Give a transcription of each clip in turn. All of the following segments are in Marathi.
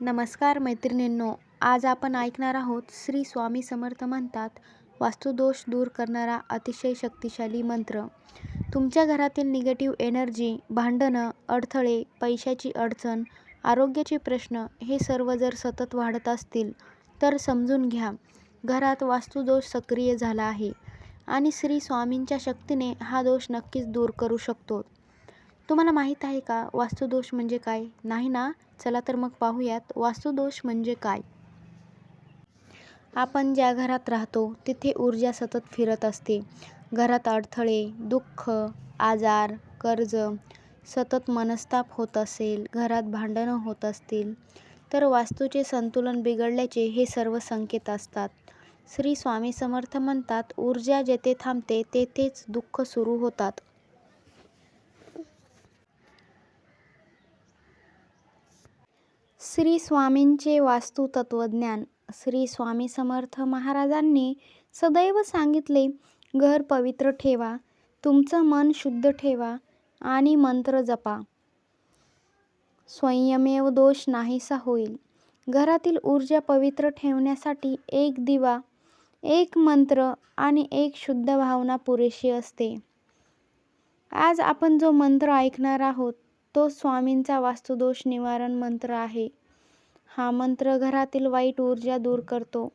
नमस्कार मैत्रिणींनो आज आपण ऐकणार आहोत श्री स्वामी समर्थ म्हणतात वास्तुदोष दूर करणारा अतिशय शक्तिशाली मंत्र. तुमच्या घरातील निगेटिव्ह एनर्जी भांडणं अडथळे पैशाची अडचण आरोग्याचे प्रश्न हे सर्व जर सतत वाढत असतील तर समजून घ्या घरात वास्तुदोष सक्रिय झाला आहे आणि श्री स्वामींच्या शक्तीने हा दोष नक्कीच दूर करू शकतो. तुम्हाला माहीत आहे का वास्तुदोष म्हणजे काय? नाही ना? चला तर मग पाहूयात वास्तुदोष म्हणजे काय? आपण ज्या घरात राहतो तिथे ऊर्जा सतत फिरत असते. घरात अडथळे दुःख आजार कर्ज सतत मनस्ताप होत असेल घरात भांडणं होत असतील तर वास्तूचे संतुलन बिघडल्याचे हे सर्व संकेत असतात. श्री स्वामी समर्थ म्हणतात ऊर्जा जेथे थांबते तेथेच दुःख सुरू होतात. श्री स्वामींचे वास्तुतत्वज्ञान श्री स्वामी समर्थ महाराजांनी सदैव सांगितले घर पवित्र ठेवा तुमचं मन शुद्ध ठेवा आणि मंत्र जपा. स्वयमेव दोष नाहीसा होईल. घरातील ऊर्जा पवित्र ठेवण्यासाठी एक दिवा एक मंत्र आणि एक शुद्ध भावना पुरेशी असते. आज आपण जो मंत्र ऐकणार आहोत तो स्वामींचा वास्तुदोष निवारण मंत्र आहे. हा मंत्र घरातील वाईट ऊर्जा दूर करतो.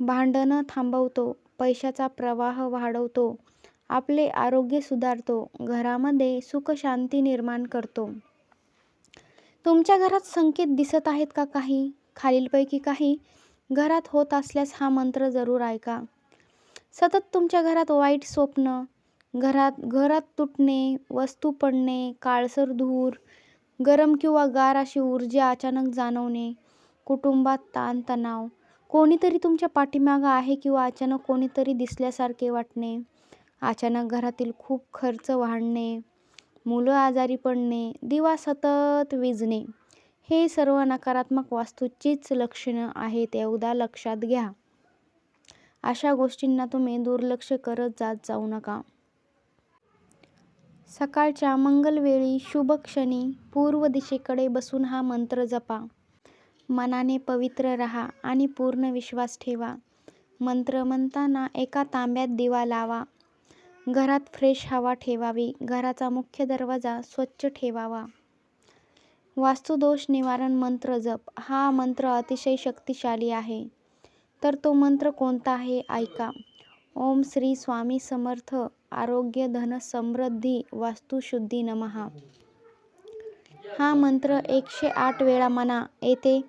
भांडणं थांबवतो पैशाचा प्रवाह वाढवतो आपले आरोग्य सुधारतो घरामध्ये सुख शांती निर्माण करतो. तुमच्या घरात संकेत दिसत आहेत का काही? खालीलपैकी काही? घरात होत असल्यास हा मंत्र जरूर ऐका. सतत तुमच्या घरात वाईट स्वप्न घरात घरात तुटणे वस्तू पडणे काळसर धूर गरम किंवा गार अशी ऊर्जा अचानक जाणवणे कुटुंबात ताणतणाव कोणीतरी तुमच्या पाठीमागं आहे किंवा अचानक कोणीतरी दिसल्यासारखे वाटणे अचानक घरातील खूप खर्च वाढणे मुलं आजारी पडणे दिवा सतत विजणे हे सर्व नकारात्मक वास्तूचीच लक्षणं आहेत एवढा लक्षात घ्या. अशा गोष्टींना तुम्ही दुर्लक्ष करत जात जाऊ नका. सकाळच्या मंगलवेळी शुभ क्षणी पूर्व दिशेकडे बसून हा मंत्र जपा. मनाने पवित्र राहा आणि पूर्ण विश्वास ठेवा. मंत्र म्हणताना एका तांब्यात दिवा लावा. घरात फ्रेश हवा ठेवावी. घराचा मुख्य दरवाजा स्वच्छ ठेवावा. वास्तुदोष निवारण मंत्र जप. हा मंत्र अतिशय शक्तिशाली आहे. तर तो मंत्र कोणता आहे? ऐका. ओम श्री स्वामी समर्थ आरोग्य धन समृद्धी वास्तुशुद्धी नमहा हा मंत्र एकशे आठ वेळा म्हणा येते.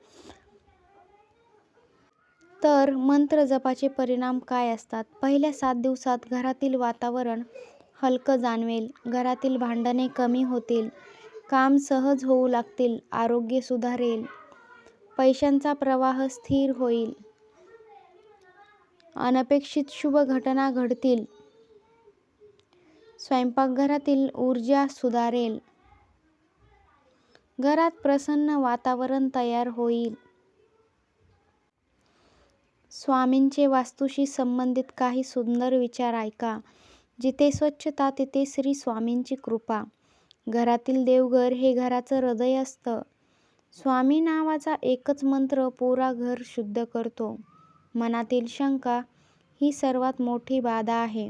तर मंत्र जपाचे परिणाम काय असतात? पहिल्या सात दिवसात घरातील वातावरण हलकं जाणवेल घरातील भांडणे कमी होतील काम सहज होऊ लागतील आरोग्य सुधारेल पैशांचा प्रवाह स्थिर होईल. अनपेक्षित शुभ घटना घडतील. स्वयंपाकघरातील ऊर्जा सुधारेल. घरात प्रसन्न वातावरण तयार होईल. स्वामींचे वास्तूशी संबंधित काही सुंदर विचार ऐका. जिथे स्वच्छता तिथे श्री स्वामींची कृपा. घरातील देवघर हे घराचं हृदय असतं. स्वामी नावाचा एकच मंत्र पुरा घर शुद्ध करतो. मनातील शंका ही सर्वात मोठी बाधा आहे.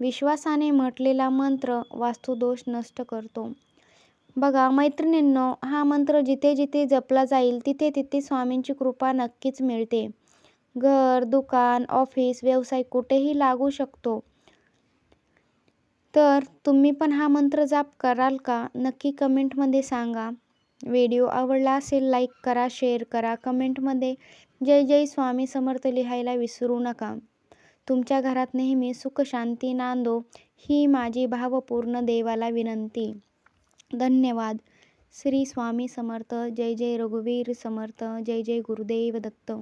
विश्वासाने म्हटलेला मंत्र वास्तुदोष नष्ट करतो. बघा मैत्रिणींनो हा मंत्र जिथे जिथे जपला जाईल तिथे तिथे स्वामींची कृपा नक्कीच मिळते. घर दुकान ऑफिस व्यवसाय कुठेही लागू शकतो. तर तुम्ही पण हा मंत्र जाप कराल का? नक्की कमेंटमध्ये सांगा. व्हिडिओ आवडला असेल लाईक करा शेअर करा. कमेंटमध्ये जय जय स्वामी समर्थ लिहायला विसरू नका. तुमच्या घरात नेहमी सुख शांती नांदो ही माझी भावपूर्ण देवाला विनंती. धन्यवाद. श्री स्वामी समर्थ. जय जय रघुवीर समर्थ. जय जय गुरुदेव दत्त.